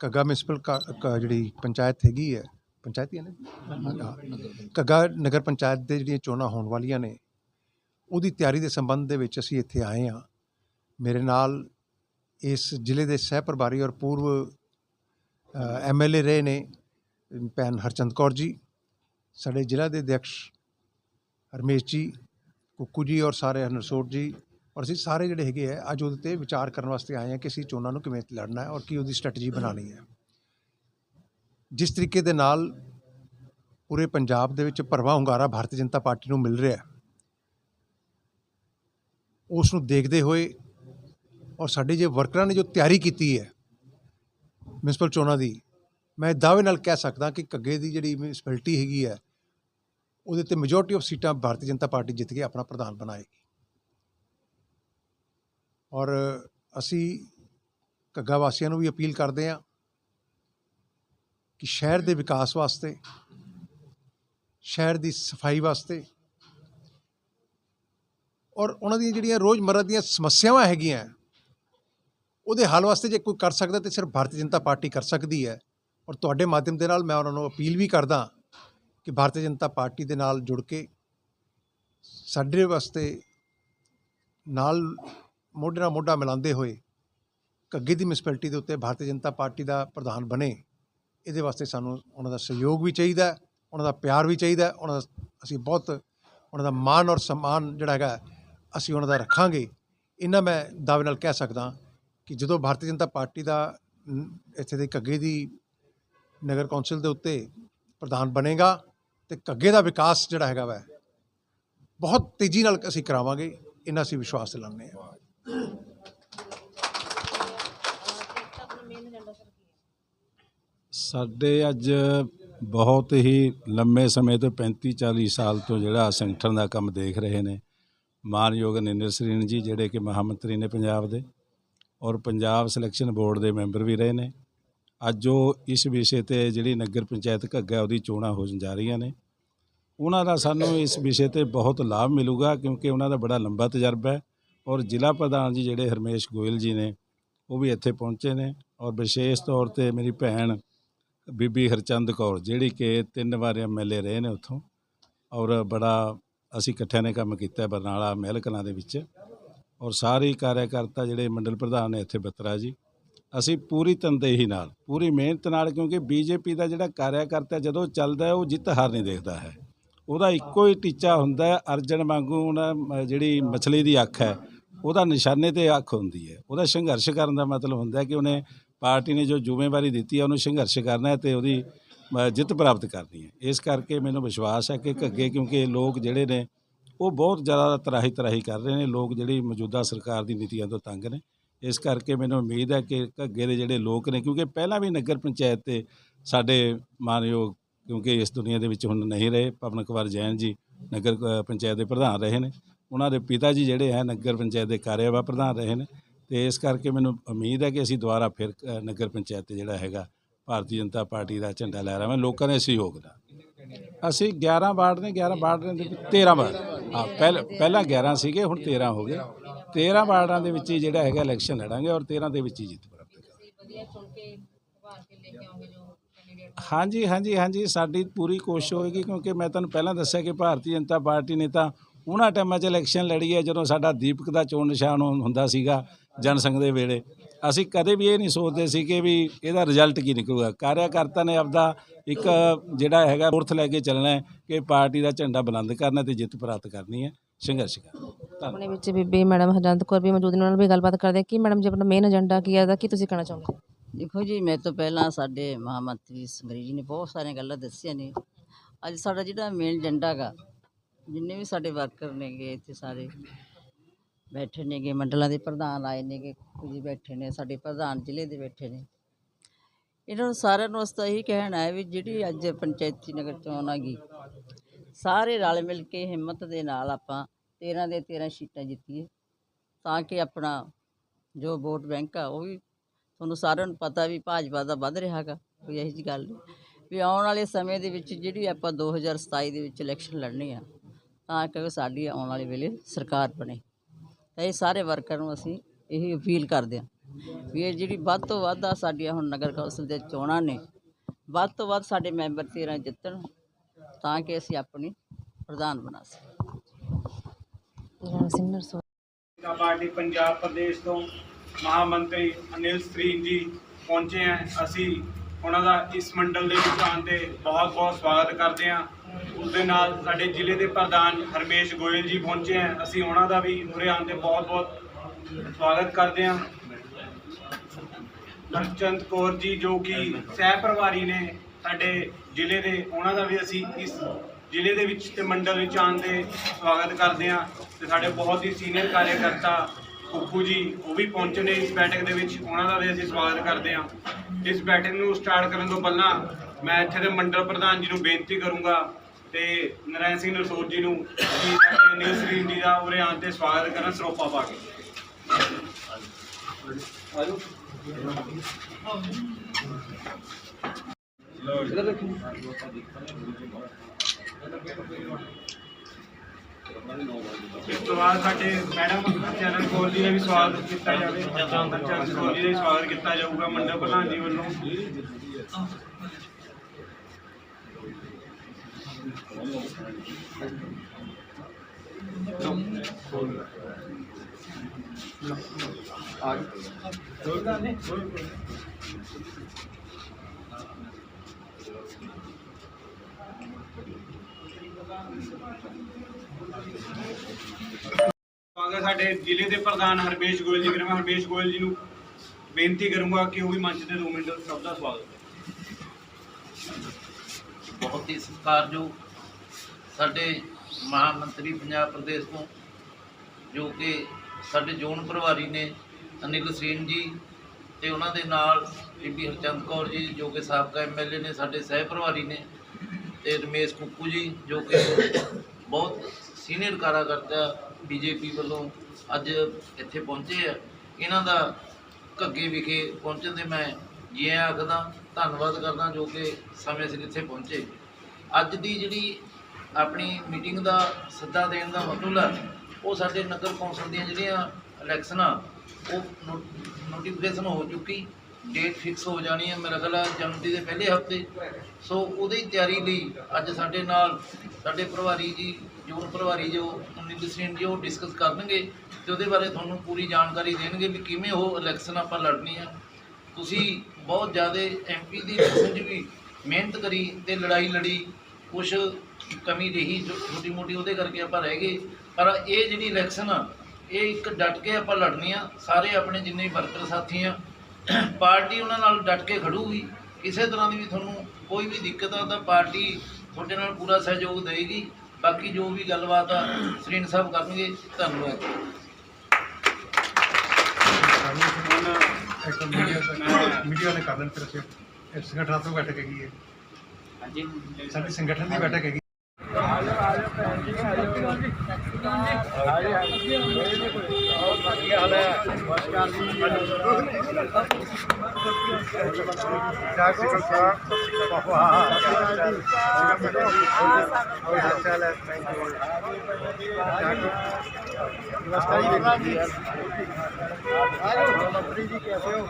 ਕੱਗਾ municipal ਜਿਹੜੀ ਪੰਚਾਇਤ ਹੈਗੀ ਹੈ ਪੰਚਾਇਤ ਹੀ ਹੈ ਨਾ। ਕੱਗਾ ਨਗਰ ਪੰਚਾਇਤ ਦੇ ਜਿਹੜੀਆਂ ਚੋਣਾਂ ਹੋਣ ਵਾਲੀਆਂ ਨੇ ਉਹਦੀ ਤਿਆਰੀ ਦੇ ਸੰਬੰਧ ਦੇ ਵਿੱਚ ਅਸੀਂ ਇੱਥੇ ਆਏ ਹਾਂ ਮੇਰੇ ਨਾਲ ਇਸ ਜ਼ਿਲ੍ਹੇ ਦੇ ਸਹਿ ਪ੍ਰਭਾਰੀ ਔਰ ਪੂਰਵ ਐਮਐਲਏ ਰਹੇ ਨੇ ਭੈਣ ਹਰਚੰਦ ਕੌਰ ਜੀ ਸਾਡੇ ਜ਼ਿਲ੍ਹਾ ਦੇ ਅਧਿਕਸ਼ ਹਰਮੇਸ਼ ਜੀ ਕੁੱਕੂ ਜੀ ਔਰ ਸਾਰੇ ਹਰਨਸੋਟ ਜੀ ਔਰ ਅਸੀਂ ਸਾਰੇ ਜਿਹੜੇ ਹੈਗੇ ਆ, ਅੱਜ ਉਹਦੇ ਤੇ ਵਿਚਾਰ ਕਰਨ ਵਾਸਤੇ ਆਏ ਹਾਂ ਕਿ ਅਸੀਂ ਚੋਣਾਂ ਨੂੰ ਕਿਵੇਂ ਲੜਨਾ ਹੈ ਔਰ ਕੀ ਉਹਦੀ ਸਟ੍ਰੈਟਜੀ ਬਣਾਉਣੀ ਹੈ। ਜਿਸ ਤਰੀਕੇ ਦੇ ਨਾਲ ਪੂਰੇ ਪੰਜਾਬ ਦੇ ਵਿੱਚ ਭਰਵਾਂ ਹੁੰਗਾਰਾ ਭਾਰਤੀ ਜਨਤਾ ਪਾਰਟੀ ਨੂੰ ਮਿਲ ਰਿਹਾ ਹੈ, ਉਸ ਨੂੰ ਦੇਖਦੇ ਹੋਏ ਔਰ ਸਾਡੇ ਜੇ ਵਰਕਰਾਂ ਨੇ ਜੋ ਤਿਆਰੀ ਕੀਤੀ ਹੈ ਮਿਊਨਿਸਪਲ ਚੋਣਾਂ ਦੀ, ਮੈਂ ਦਾਅਵੇ ਨਾਲ ਕਹਿ ਸਕਦਾ ਕਿ ਕੱਗੇ ਦੀ ਜਿਹੜੀ ਮਿਊਨਿਸਪੈਲਿਟੀ ਹੈਗੀ ਹੈ, ਉਹਦੇ ਤੇ ਮੈਜੋਰਟੀ ਆਫ ਸੀਟਾਂ ਭਾਰਤੀ ਜਨਤਾ ਪਾਰਟੀ ਜਿੱਤ ਕੇ ਆਪਣਾ ਪ੍ਰਧਾਨ ਬਣਾਏਗੀ। ਔਰ ਅਸੀਂ ਘੱਗਾ ਵਾਸੀਆਂ ਨੂੰ ਵੀ ਅਪੀਲ ਕਰਦੇ ਹਾਂ ਕਿ ਸ਼ਹਿਰ ਦੇ ਵਿਕਾਸ ਵਾਸਤੇ, ਸ਼ਹਿਰ ਦੀ ਸਫ਼ਾਈ ਵਾਸਤੇ ਔਰ ਉਹਨਾਂ ਦੀਆਂ ਜਿਹੜੀਆਂ ਰੋਜ਼ਮਰਰਾ ਦੀਆਂ ਸਮੱਸਿਆਵਾਂ ਹੈਗੀਆਂ, ਉਹਦੇ ਹੱਲ ਵਾਸਤੇ ਜੇ ਕੋਈ ਕਰ ਸਕਦਾ ਤੇ ਸਿਰਫ ਭਾਰਤੀ ਜਨਤਾ ਪਾਰਟੀ ਕਰ ਸਕਦੀ ਹੈ। ਔਰ ਤੁਹਾਡੇ ਮਾਧਿਅਮ ਦੇ ਨਾਲ ਮੈਂ ਉਹਨਾਂ ਨੂੰ ਅਪੀਲ ਵੀ ਕਰਦਾ ਕਿ ਭਾਰਤੀ ਜਨਤਾ ਪਾਰਟੀ ਦੇ ਨਾਲ ਜੁੜ ਕੇ ਸਾਡੇ ਵਾਸਤੇ ਨਾਲ ਮੋਢੇ ਨਾਲ ਮੋਢਾ ਮਿਲਾਉਂਦੇ ਹੋਏ ਕੱਗੇ ਦੀ ਮਿਊਨਿਸਪੈਲਿਟੀ ਦੇ ਉੱਤੇ ਭਾਰਤੀ ਜਨਤਾ ਪਾਰਟੀ ਦਾ ਪ੍ਰਧਾਨ ਬਣੇ, ਇਹਦੇ ਵਾਸਤੇ ਸਾਨੂੰ ਉਹਨਾਂ ਦਾ ਸਹਿਯੋਗ ਵੀ ਚਾਹੀਦਾ ਉਹਨਾਂ ਦਾ ਪਿਆਰ ਵੀ ਚਾਹੀਦਾ ਉਹਨਾਂ ਦਾ ਅਸੀਂ ਬਹੁਤ ਉਹਨਾਂ ਦਾ ਮਾਣ ਔਰ ਸਨਮਾਨ ਜਿਹੜਾ ਹੈਗਾ ਅਸੀਂ ਉਹਨਾਂ ਦਾ ਰੱਖਾਂਗੇ। ਇਹਨਾਂ ਮੈਂ ਦਾਅਵੇ ਨਾਲ ਕਹਿ ਸਕਦਾ ਕਿ ਜਦੋਂ ਭਾਰਤੀ ਜਨਤਾ ਪਾਰਟੀ ਦਾ ਇੱਥੇ ਦੇ ਕੱਗੇ ਦੀ ਨਗਰ ਕੌਂਸਲ ਦੇ ਉੱਤੇ ਪ੍ਰਧਾਨ ਬਣੇਗਾ ਤੇ ਕੱਗੇ ਦਾ ਵਿਕਾਸ ਜਿਹੜਾ ਹੈਗਾ ਵੈ, ਬਹੁਤ ਤੇਜ਼ੀ ਨਾਲ ਅਸੀਂ ਕਰਾਵਾਂਗੇ ਇਹਨਾਂ ਅਸੀਂ ਵਿਸ਼ਵਾਸ ਦਿਲਾਉਂਦੇ ਹਾਂ। ਸਾਡੇ ਅੱਜ ਬਹੁਤ ਹੀ ਲੰਮੇ ਸਮੇਂ ਤੋਂ 35 40 ਸਾਲ ਤੋਂ ਜਿਹੜਾ ਸੰਗਠਨ ਦਾ ਕੰਮ ਦੇਖ ਰਹੇ ਨੇ, ਮਾਨਯੋਗ ਨਿੰਦਰ ਸਰੀਨ ਜੀ, ਜਿਹੜੇ ਕਿ ਮਹਾ ਮੰਤਰੀ ਨੇ ਪੰਜਾਬ ਦੇ ਔਰ ਪੰਜਾਬ ਸਿਲੈਕਸ਼ਨ ਬੋਰਡ ਦੇ ਮੈਂਬਰ ਵੀ ਰਹੇ ਨੇ। ਅੱਜ ਉਹ ਇਸ ਵਿਸ਼ੇ ਤੇ ਜਿਹੜੀ ਨਗਰ ਪੰਚਾਇਤ ਘੱਗਾ, ਉਹਦੀ ਚੋਣਾਂ ਹੋਣ ਜਾ ਰਹੀਆਂ ਨੇ। ਉਹਨਾਂ ਦਾ ਸਾਨੂੰ ਇਸ ਵਿਸ਼ੇ ਤੇ ਬਹੁਤ ਲਾਭ ਮਿਲੂਗਾ, ਕਿਉਂਕਿ ਉਹਨਾਂ ਦਾ ਬੜਾ ਲੰਬਾ ਤਜਰਬਾ ਹੈ। ਔਰ ਜ਼ਿਲ੍ਹਾ ਪ੍ਰਧਾਨ ਜੀ ਜਿਹੜੇ ਹਰਮੇਸ਼ ਗੋਇਲ ਜੀ ਨੇ, ਉਹ ਵੀ ਇੱਥੇ ਪਹੁੰਚੇ ਨੇ ਔਰ ਵਿਸ਼ੇਸ਼ ਤੌਰ ਤੇ ਮੇਰੀ ਭੈਣ ਬੀਬੀ ਹਰਚੰਦ ਕੌਰ, ਜਿਹੜੀ ਕਿ ਤਿੰਨ ਵਾਰ ਐਮਐਲਏ ਰਹੇ ਨੇ ਉੱਥੋਂ ਔਰ ਬੜਾ ਅਸੀਂ ਇਕੱਠਿਆਂ ਨੇ ਕੰਮ ਕੀਤਾ ਬਰਨਾਲਾ ਮਹਿਲ ਕਲਾਂ ਦੇ ਵਿੱਚ ਔਰ ਸਾਰੇ ਕਾਰਿਆਕਰਤਾ ਜਿਹੜੇ ਮੰਡਲ ਪ੍ਰਧਾਨ ਨੇ ਇੱਥੇ ਬੱਤਰਾ ਜੀ, ਅਸੀਂ ਪੂਰੀ ਤਨਦੇਹੀ ਨਾਲ, ਪੂਰੀ ਮਿਹਨਤ ਨਾਲ ਕਿਉਂਕਿ ਬੀਜੇਪੀ ਦਾ ਜਿਹੜਾ ਕਾਰਿਆਕਰਤਾ ਜਦੋਂ ਚੱਲਦਾ ਉਹ ਜਿੱਤ ਹਾਰ ਨਹੀਂ ਦੇਖਦਾ ਹੈ। ਉਹਦਾ ਇੱਕੋ ਹੀ ਟੀਚਾ ਹੁੰਦਾ ਅਰਜਨ ਵਾਂਗੂ ਮ- ਜਿਹੜੀ ਮਛਲੀ ਦੀ ਅੱਖ ਹੈ ਉਹਦਾ ਨਿਸ਼ਾਨੇ ਤੇ ਅੱਖ ਹੁੰਦੀ ਹੈ। ਉਹਦਾ ਸੰਘਰਸ਼ ਕਰਨ ਦਾ ਮਤਲਬ ਹੁੰਦਾ ਕਿ ਉਹਨੇ ਪਾਰਟੀ ਨੇ ਜੋ ਜ਼ਿੰਮੇਵਾਰੀ ਦਿੱਤੀ ਹੈ, ਉਹਨੂੰ ਸੰਘਰਸ਼ ਕਰਨਾ ਹੈ ਤੇ ਉਹਦੀ ਜਿੱਤ ਪ੍ਰਾਪਤ ਕਰਨੀ ਹੈ। ਇਸ ਕਰਕੇ ਮੈਨੂੰ ਵਿਸ਼ਵਾਸ ਹੈ ਕਿ ਘੱਗੇ ਕਿਉਂਕਿ ਲੋਕ ਜਿਹੜੇ ਨੇ, ਉਹ ਬਹੁਤ ਜ਼ਿਆਦਾ ਤਰਾਹੀ ਤਰਾਹੀ ਕਰ ਰਹੇ ਨੇ। ਲੋਕ ਜਿਹੜੀ ਮੌਜੂਦਾ ਸਰਕਾਰ ਦੀ ਨੀਤੀਆਂ ਤੋਂ ਤੰਗ ਨੇ। ਇਸ ਕਰਕੇ ਮੈਨੂੰ ਉਮੀਦ ਹੈ ਕਿ ਘੱਗੇ ਦੇ ਜਿਹੜੇ ਲੋਕ ਨੇ, ਕਿਉਂਕਿ ਪਹਿਲਾਂ ਵੀ ਨਗਰ ਪੰਚਾਇਤ ਤੇ ਸਾਡੇ ਮਾਨਯੋਗ, ਕਿਉਂਕਿ ਇਸ ਦੁਨੀਆ ਦੇ ਵਿੱਚ ਹੁਣ ਨਹੀਂ ਰਹੇ, ਪਵਨ ਕੁਮਾਰ ਜੈਨ ਜੀ ਨਗਰ ਪੰਚਾਇਤ ਦੇ ਪ੍ਰਧਾਨ ਰਹੇ ਨੇ। ਉਹਨਾਂ ਦੇ ਪਿਤਾ ਜੀ ਜਿਹੜੇ ਹੈ ਨਗਰ ਪੰਚਾਇਤ ਦੇ ਕਾਰਜਵਾ ਪ੍ਰਧਾਨ ਰਹੇ ਨੇ ਤੇ ਇਸ ਕਰਕੇ ਮੈਨੂੰ ਉਮੀਦ ਹੈ ਕਿ ਅਸੀਂ ਦੁਬਾਰਾ ਫਿਰ ਅ, ਨਗਰ ਪੰਚਾਇਤ ਤੇ ਜਿਹੜਾ ਹੈਗਾ ਭਾਰਤੀ ਜਨਤਾ ਪਾਰਟੀ ਦਾ ਝੰਡਾ ਲਹਿਰਾਵਾਂ ਲੋਕਾਂ ਦੇ ਸਹਿਯੋਗ ਦਾ। ਅਸੀਂ 11 ਵਾਰਡ ਨੇ 11 ਵਾਰਡ ਦੇ 13 ਵਾਰਡ। ਹਾਂ ਪਹਿਲ ਪਹਿਲਾਂ 11 ਸੀਗੇ ਹੁਣ 13 ਹੋ ਗਏ। 13 ਵਾਰਡਾਂ ਦੇ ਵਿੱਚ ਹੀ ਜਿਹੜਾ ਹੈਗਾ ਇਲੈਕਸ਼ਨ ਲੜਾਂਗੇ ਔਰ 13 ਦੇ ਵਿੱਚ ਹੀ ਜਿੱਤ ਪ੍ਰਾਪਤ ਕਰਾਂਗੇ। ਹਾਂਜੀ ਹਾਂਜੀ ਹਾਂਜੀ ਸਾਡੀ ਪੂਰੀ ਕੋਸ਼ਿਸ਼ ਹੋਏਗੀ ਕਿਉਂਕਿ ਮੈਂ ਤੁਹਾਨੂੰ ਪਹਿਲਾਂ ਦੱਸਿਆ ਕਿ ਭਾਰਤੀ ਜਨਤਾ ਪਾਰਟੀ ਨੇ ਤਾਂ ਉਹਨਾਂ ਟਾਈਮਾਂ 'ਚ ਇਲੈਕਸ਼ਨ ਲੜੀ ਹੈ ਜਦੋਂ ਸਾਡਾ ਦੀਪਕ ਦਾ ਚੋਣ ਨਿਸ਼ਾਨ ਹੁੰਦਾ ਸੀਗਾ ਜਨਸੰਘ ਦੇ ਵੇਲੇ। ਅਸੀਂ ਕਦੇ ਵੀ ਇਹ ਨਹੀਂ ਸੋਚਦੇ ਸੀ ਕਿ ਵੀ ਇਹਦਾ ਰਿਜ਼ਲਟ ਕੀ ਨਿਕਲੂਗਾ। ਕਾਰਿਆਕਰਤਾ ਨੇ ਆਪਦਾ ਇੱਕ ਜਿਹੜਾ ਹੈਗਾ ਫੋਰਥ ਲੈ ਕੇ ਚੱਲਣਾ ਹੈ ਕਿ ਪਾਰਟੀ ਦਾ ਝੰਡਾ ਬੁਲੰਦ ਕਰਨਾ ਤੇ ਜਿੱਤ ਪ੍ਰਾਪਤ ਕਰਨੀ ਹੈ। ਸੰਘਰਸ਼ ਕਰਨਾ ਆਪਣੇ ਵਿੱਚ ਬੀਬੀ ਮੈਡਮ ਹਰਜੰਤ ਕੌਰ ਵੀ ਮੌਜੂਦ ਨੇ ਉਹਨਾਂ ਨਾਲ ਵੀ ਗੱਲਬਾਤ ਕਰਦੇ ਕਿ ਮੈਡਮ ਜੀ ਆਪਣਾ ਮੇਨ ਏਜੰਡਾ ਕੀ ਹੈ ਇਹਦਾ? ਕੀ ਤੁਸੀਂ ਕਹਿਣਾ ਚਾਹੁੰਦੇ ਦੇਖੋ ਜੀ ਮੈਂ ਤੋਂ ਪਹਿਲਾਂ ਸਾਡੇ ਮਹਾਮੰਤਰੀ ਸੰਗਰੀ ਜੀ ਨੇ ਬਹੁਤ ਸਾਰੀਆਂ ਗੱਲਾਂ ਦੱਸੀਆਂ ਨੇ। ਅੱਜ ਸਾਡਾ ਜਿਹੜਾ ਮੇਨ ਏਜੰਡਾ ਗਾ ਜਿੰਨੇ ਵੀ ਸਾਡੇ ਵਰਕਰ ਨੇਗੇ, ਇੱਥੇ ਸਾਰੇ ਬੈਠੇ ਨੇਗੇ, ਮੰਡਲਾਂ ਦੇ ਪ੍ਰਧਾਨ ਆਏ ਨੇਗੇ ਜੀ ਬੈਠੇ ਨੇ, ਸਾਡੇ ਪ੍ਰਧਾਨ ਜ਼ਿਲ੍ਹੇ ਦੇ ਬੈਠੇ ਨੇ। ਇਹਨਾਂ ਨੂੰ ਸਾਰਿਆਂ ਨੂੰ ਅਸਤਾ ਇਹੀ ਕਹਿਣਾ ਹੈ ਵੀ ਜਿਹੜੀ ਅੱਜ ਪੰਚਾਇਤੀ ਨਗਰ ਚੋਣ ਆਗੀ, ਸਾਰੇ ਰਲ ਮਿਲ ਕੇ ਹਿੰਮਤ ਦੇ ਨਾਲ ਆਪਾਂ 13 ਦੇ 13 ਸੀਟਾਂ ਜਿੱਤੀਏ, ਤਾਂ ਕਿ ਆਪਣਾ ਜੋ ਵੋਟ ਬੈਂਕ ਆ, ਉਹ ਵੀ ਤੁਹਾਨੂੰ ਸਾਰਿਆਂ ਨੂੰ ਪਤਾ ਵੀ ਭਾਜਪਾ ਦਾ ਵੱਧ ਰਿਹਾ ਗਾ ਕੋਈ ਇਹੋ ਜਿਹੀ ਗੱਲ ਨਹੀਂ। ਵੀ ਆਉਣ ਵਾਲੇ ਸਮੇਂ ਦੇ ਵਿੱਚ ਜਿਹੜੀ ਆਪਾਂ 2027 ਦੇ ਵਿੱਚ ਇਲੈਕਸ਼ਨ ਲੜਨੀ ਆ ਤਾਂ ਕਿ ਸਾਡੀ ਆਉਣ ਵਾਲੇ ਵੇਲੇ ਸਰਕਾਰ ਬਣੇ। ਤਾਂ ਇਹ ਸਾਰੇ ਵਰਕਰ ਨੂੰ ਅਸੀਂ ਇਹੀ ਅਪੀਲ ਕਰਦੇ ਹਾਂ ਵੀ ਇਹ ਜਿਹੜੀ ਵੱਧ ਤੋਂ ਵੱਧ ਆ ਸਾਡੀਆਂ ਹੁਣ ਨਗਰ ਕੌਂਸਲ ਦੇ ਚੋਣਾਂ ਨੇ ਵੱਧ ਤੋਂ ਵੱਧ ਸਾਡੇ ਮੈਂਬਰ 13 ਜਿੱਤਣ ਤਾਂ ਕਿ ਅਸੀਂ ਆਪਣੀ ਪ੍ਰਧਾਨ ਬਣਾ ਸਕੀਏ। ਸਿੰਘ ਨਰਸੋਂ ਪਾਰਟੀ ਪੰਜਾਬ ਪ੍ਰਦੇਸ਼ ਤੋਂ ਮਹਾਮੰਤਰੀ ਅਨਿਲ ਸਰੀਨ ਜੀ ਪਹੁੰਚੇ ਹੈ ਅਸੀਂ ਉਹਨਾਂ ਦਾ ਇਸ ਮੰਡਲ ਦੇ ਵਿੱਚ ਆਉਣ ਤੇ ਬਹੁਤ ਬਹੁਤ ਸਵਾਗਤ ਕਰਦੇ ਹਾਂ। ਉਸ ਦੇ ਨਾਲ ਸਾਡੇ ਜ਼ਿਲ੍ਹੇ ਦੇ ਪ੍ਰਧਾਨ ਹਰਮੇਸ਼ ਗੋਇਲ ਜੀ ਪਹੁੰਚੇ ਹੈ ਅਸੀਂ ਉਹਨਾਂ ਦਾ ਵੀ ਉਰੇ ਆਉਣ ਤੇ ਬਹੁਤ ਬਹੁਤ ਸਵਾਗਤ ਕਰਦੇ ਹਾਂ ਹਰਚੰਦ ਕੌਰ ਜੀ ਜੋ ਕਿ ਸਹਿ ਪਰਿਵਾਰੀ ਨੇ ਸਾਡੇ ਜ਼ਿਲ੍ਹੇ ਦੇ, ਉਹਨਾਂ ਦਾ ਵੀ ਅਸੀਂ ਇਸ ਜ਼ਿਲ੍ਹੇ ਦੇ ਵਿੱਚ ਤੇ ਮੰਡਲ ਵਿੱਚ ਆਉਣ ਦੇ ਸਵਾਗਤ ਕਰਦੇ ਹਾਂ ਤੇ ਸਾਡੇ ਬਹੁਤ ਹੀ ਸੀਨੀਅਰ ਕਾਰਜਕਰਤਾ ਕੁੱਕੂ ਜੀ, ਉਹ ਵੀ ਪਹੁੰਚੇ ਨੇ ਇਸ ਬੈਠਕ ਦੇ ਵਿੱਚ। ਉਹਨਾਂ ਦਾ ਵੀ ਅਸੀਂ ਸਵਾਗਤ ਕਰਦੇ ਹਾਂ ਇਸ ਬੈਠਕ ਨੂੰ ਸਟਾਰਟ ਕਰਨ ਤੋਂ ਪਹਿਲਾਂ ਮੈਂ ਇੱਥੇ ਦੇ ਮੰਡਲ ਪ੍ਰਧਾਨ ਜੀ ਨੂੰ ਬੇਨਤੀ ਕਰੂੰਗਾ ਤੇ ਨਰਾਇਣ ਸਿੰਘ ਨਰਸੋਤ ਜੀ ਨੂੰ ਕਿ ਸਾਡੇ ਨਿਊ ਸਰੀਨ ਜੀ ਦਾ ਉਰੇ ਆਉਣ ਤੇ ਸਵਾਗਤ ਕਰਨ, ਸਰੋਪਾ ਪਾ ਕੇ। ਆਜੋ ਇਸ ਤੋਂ ਬਾਅਦ ਸਾਡੇ ਮੈਡਮ ਚਰਨ ਕੌਰ ਜੀ ਦਾ ਵੀ ਸਵਾਗਤ ਕੀਤਾ ਜਾਵੇ। ਚਰਨ ਕੌਰ ਜੀ ਦਾ ਵੀ ਸਵਾਗਤ ਕੀਤਾ ਜਾਊਗਾ ਮੰਡਲ ਪ੍ਰਧਾਨ ਜੀ ਵੱਲੋਂ। ਸਵਾਗਤ ਸਾਡੇ ਜ਼ਿਲ੍ਹੇ ਦੇ ਪ੍ਰਧਾਨ ਹਰਮੇਸ਼ ਗੋਇਲ ਜੀ ਕਰਾਂ ਹਰਮੇਸ਼ ਗੋਇਲ ਜੀ ਨੂੰ ਬੇਨਤੀ ਕਰੂੰਗਾ ਕਿ ਉਹ ਵੀ ਮੰਚ ਤੇ 2 ਮਿੰਟ ਸਭ ਦਾ ਸਵਾਗਤ ਬਹੁਤ ਹੀ ਸਤਿਕਾਰਯੋਗ ਸਾਡੇ ਮਹਾਮੰਤਰੀ ਪੰਜਾਬ ਪ੍ਰਦੇਸ਼ ਤੋਂ, ਜੋ ਕਿ ਸਾਡੇ ਜ਼ੋਨ ਪ੍ਰਭਾਰੀ ਨੇ ਅਨਿਲ ਸਰੀਨ ਜੀ ਤੇ ਉਹਨਾਂ ਦੇ ਨਾਲ ਬੀਬੀ ਹਰਚੰਦ ਕੌਰ ਜੀ, ਜੋ ਕਿ ਸਾਬਕਾ ਐਮਐਲਏ ਨੇ, ਸਾਡੇ ਸਹਿ ਪ੍ਰਭਾਰੀ ਨੇ ਤੇ ਰਮੇਸ਼ ਕੁੱਕੂ ਜੀ, ਜੋ ਕਿ ਬਹੁਤ ਸੀਨੀਅਰ ਕਾਰਜਕਰਤਾ ਬੀਜੇਪੀ ਵੱਲੋਂ ਅੱਜ ਇੱਥੇ ਪਹੁੰਚੇ ਆ। ਇਹਨਾਂ ਦਾ ਘੱਗੇ ਵਿਖੇ ਪਹੁੰਚਣ ਦੇ ਮੈਂ ਜੀ ਆਇਆਂ ਆਖਦਾ, ਧੰਨਵਾਦ ਕਰਦਾ ਜੋ ਕਿ ਸਮੇਂ ਸਿਰ ਇੱਥੇ ਪਹੁੰਚੇ। ਅੱਜ ਦੀ ਜਿਹੜੀ ਆਪਣੀ ਮੀਟਿੰਗ ਦਾ ਸੱਦਾ ਦੇਣ ਦਾ ਮਤਲਬ ਹੈ ਉਹ ਸਾਡੇ ਨਗਰ ਕੌਂਸਲ ਦੀਆਂ ਜਿਹੜੀਆਂ ਇਲੈਕਸ਼ਨਾਂ ਉਹ ਨੋਟੀਫਿਕੇਸ਼ਨ ਹੋ ਚੁੱਕੀ ਡੇਟ ਫਿਕਸ ਹੋ ਜਾਣੀ ਹੈ ਮੇਰਾ ਖਿਆਲ ਜਨਵਰੀ ਦੇ ਪਹਿਲੇ ਹਫ਼ਤੇ। ਸੋ ਉਹਦੀ ਤਿਆਰੀ ਲਈ ਅੱਜ ਸਾਡੇ ਨਾਲ ਸਾਡੇ ਪ੍ਰਭਾਰੀ ਜੀ, ਜੋਨ ਪ੍ਰਭਾਰੀ ਜੋ ਅਨਿਲ ਸਿੰਘ ਜੀ, ਉਹ ਡਿਸਕਸ ਕਰਨਗੇ ਤੇ ਉਹਦੇ ਬਾਰੇ ਤੁਹਾਨੂੰ ਪੂਰੀ ਜਾਣਕਾਰੀ ਦੇਣਗੇ ਵੀ ਕਿਵੇਂ ਉਹ ਇਲੈਕਸ਼ਨ ਆਪਾਂ ਲੜਨੀ ਆ। ਤੁਸੀਂ ਬਹੁਤ ਜ਼ਿਆਦਾ ਐਮਪੀ ਦੀ ਇਲੈਕਸ਼ਨ 'ਚ ਵੀ ਮਿਹਨਤ ਕਰੀ ਤੇ ਲੜਾਈ ਲੜੀ, ਕੁਛ ਕਮੀ ਰਹੀ ਛੋਟੀ ਮੋਟੀ ਉਹਦੇ ਕਰਕੇ ਆਪਾਂ ਰਹਿ ਗਏ। ਪਰ ਇਹ ਜਿਹੜੀ ਇਲੈਕਸ਼ਨ ਆ, ਇਹ ਇੱਕ ਡਟ ਕੇ ਆਪਾਂ ਲੜਨੀ ਆ, ਸਾਰੇ ਆਪਣੇ ਜਿੰਨੇ ਵਰਕਰ ਸਾਥੀ ਆ, ਪਾਰਟੀ ਉਹਨਾਂ ਨਾਲ ਡਟ ਕੇ ਖੜੂਗੀ। ਕਿਸੇ ਤਰ੍ਹਾਂ ਦੀ ਵੀ ਤੁਹਾਨੂੰ ਕੋਈ ਵੀ ਦਿੱਕਤ ਆ ਤਾਂ ਪਾਰਟੀ ਤੁਹਾਡੇ ਨਾਲ ਪੂਰਾ ਸਹਿਯੋਗ ਦੇਵੇਗੀ ਬਾਕੀ ਜੋ ਵੀ ਗੱਲਬਾਤ ਆ, ਸ੍ਰੀਨ ਸਾਹਿਬ ਕਰਨਗੇ, ਧੰਨਵਾਦ। ਇੱਕ ਮੀਡੀਆ ਮੀਡੀਆ ਨੇ ਕਰ ਲੈਣ ਫਿਰ ਅਸੀਂ। ਇਹ ਸੰਗਠਨਾਤਮਕ ਬੈਠਕ ਹੈਗੀ ਹੈ। ਹਾਂਜੀ। ਸਾਡੀ ਸੰਗਠਨ ਦੀ ਬੈਠਕ ਹੈਗੀ। ਕੀ ਹਾਲ ਹੈ ਨਮਸਕਾਰ ਜੀ ਡਾਕ ਸਿਕਲ ਸਾਹਿਬ ਬਹੁਤ ਹਾਲ ਹੈ ਥੈਂਕ ਯੂ ਨਮਸਕਾਰ ਜੀ ਆਜੋ ਮੰਤਰੀ ਜੀ ਕੈਸੇ ਹੋ